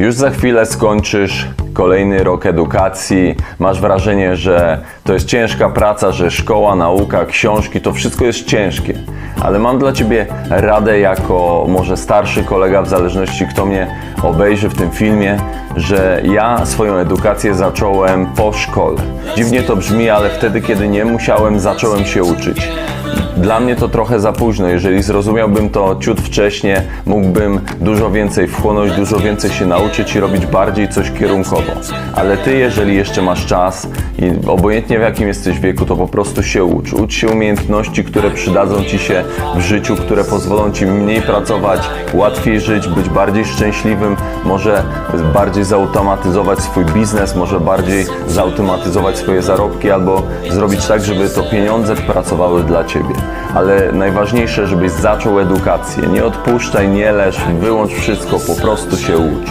Już za chwilę skończysz kolejny rok edukacji. Masz wrażenie, że to jest ciężka praca, że szkoła, nauka, książki to wszystko jest ciężkie. Ale mam dla ciebie radę jako może starszy kolega, w zależności kto mnie obejrzy w tym filmie, że ja swoją edukację zacząłem po szkole. Dziwnie to brzmi, ale wtedy, kiedy nie musiałem, zacząłem się uczyć. Dla mnie to trochę za późno. Jeżeli zrozumiałbym to ciut wcześniej, mógłbym dużo więcej wchłonąć, dużo więcej się nauczyć i robić bardziej coś kierunkowo. Ale ty, jeżeli jeszcze masz czas i obojętnie w jakim jesteś wieku, to po prostu się ucz. Ucz się umiejętności, które przydadzą ci się w życiu, które pozwolą ci mniej pracować, łatwiej żyć, być bardziej szczęśliwym, może bardziej zautomatyzować swój biznes, może bardziej zautomatyzować swoje zarobki albo zrobić tak, żeby to pieniądze pracowały dla ciebie. Ale najważniejsze, żebyś zaczął edukację. Nie odpuszczaj, nie leż, wyłącz wszystko, po prostu się ucz.